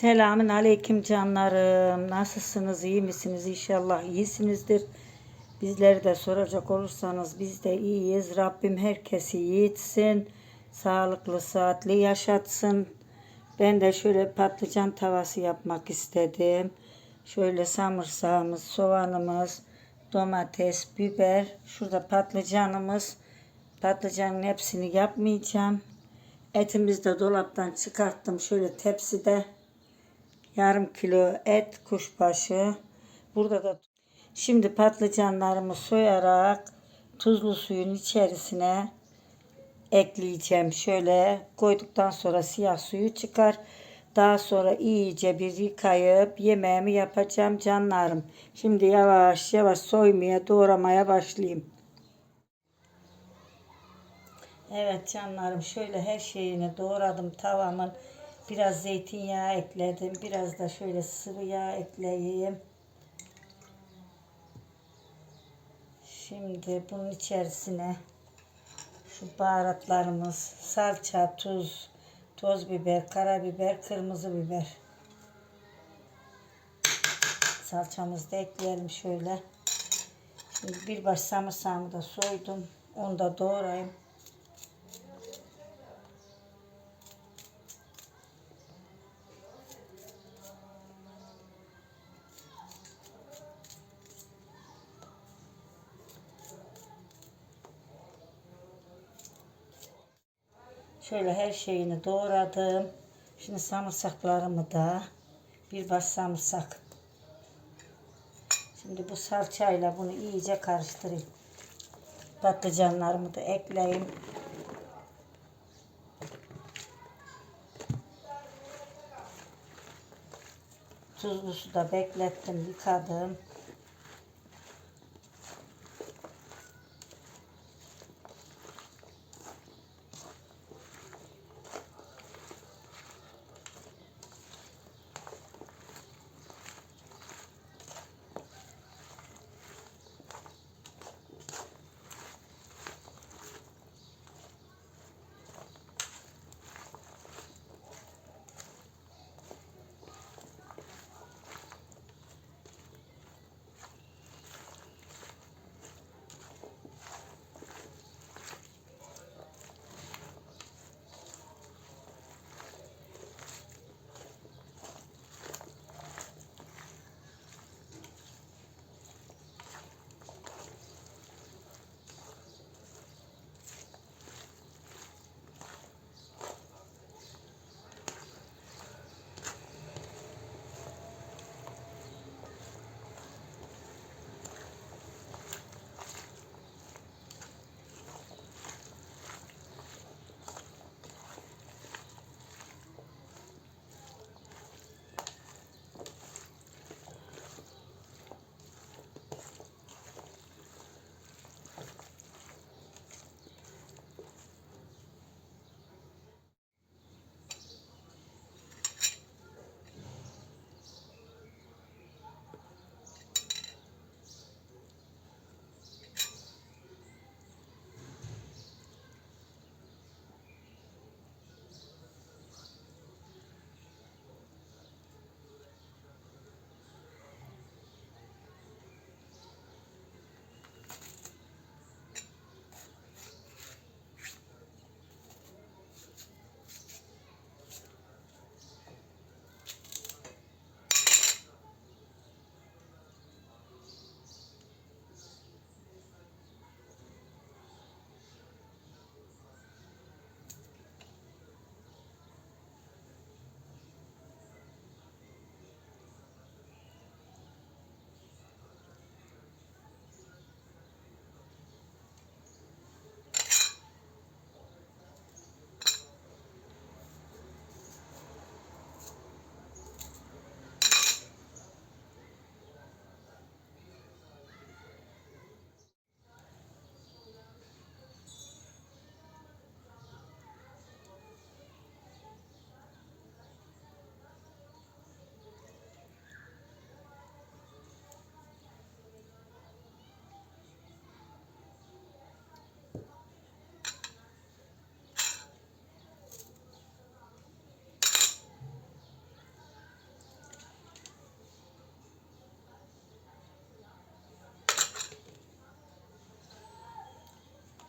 Selamün aleyküm canlarım. Nasılsınız? iyi misiniz? İnşallah iyisinizdir. Bizleri de soracak olursanız biz de iyiyiz. Rabbim herkesi yiğitsin. Sağlıklı, saatli yaşatsın. Ben de şöyle patlıcan tavası yapmak istedim. Şöyle samırsağımız, soğanımız, domates, biber. Şurada patlıcanımız. Patlıcanın hepsini yapmayacağım. Etimizi de dolaptan çıkarttım şöyle tepside. Yarım kilo et kuşbaşı. Burada da şimdi patlıcanlarımı soyarak tuzlu suyun içerisine ekleyeceğim. Şöyle koyduktan sonra siyah suyu çıkar. Daha sonra iyice bir yıkayıp yemeğimi yapacağım canlarım. Şimdi yavaş yavaş soymaya doğramaya başlayayım. Evet canlarım şöyle her şeyini doğradım tavamın. Biraz zeytinyağı ekledim. Biraz da şöyle sıvı yağ ekleyeyim. Şimdi bunun içerisine şu baharatlarımız salça, tuz, toz biber, karabiber, kırmızı biber. Salçamızı da ekleyelim şöyle. Şimdi bir baş samırsağımı da soydum. Onu da doğrayayım. Şöyle her şeyini doğradım. Şimdi samırsaklarımı da bir baş samırsak. Şimdi bu salçayla bunu iyice karıştırayım. Patlıcanlarımı da ekleyeyim. Tuzlu suda beklettim, yıkadım.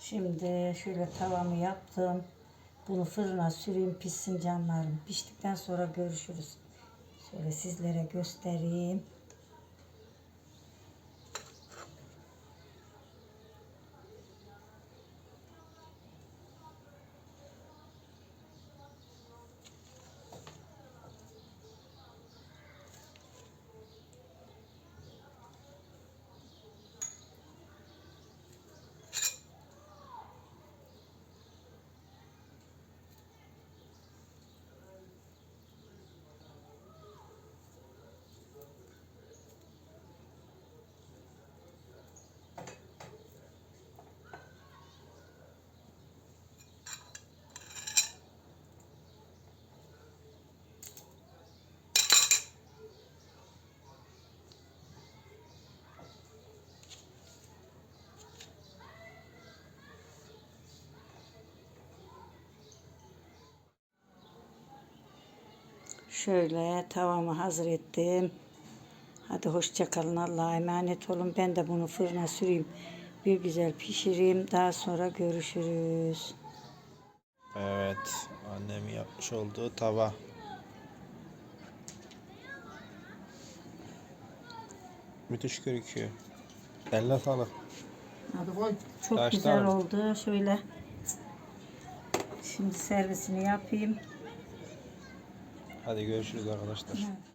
Şimdi şöyle tavamı yaptım. Bunu fırına süreyim pişsin canlarım. Piştikten sonra görüşürüz. Şöyle sizlere göstereyim. Şöyle tavamı hazır ettim. Hadi hoşça kalın. Allah'a emanet olun. Ben de bunu fırına süreyim. Bir güzel pişireyim. Daha sonra görüşürüz. Evet, annemin yapmış olduğu tava. Müthiş gözüküyor. Eline sağlık. Hadi koy. Çok Kaç güzel oldu. Şöyle. Şimdi servisini yapayım. Hadi görüşürüz arkadaşlar. Evet.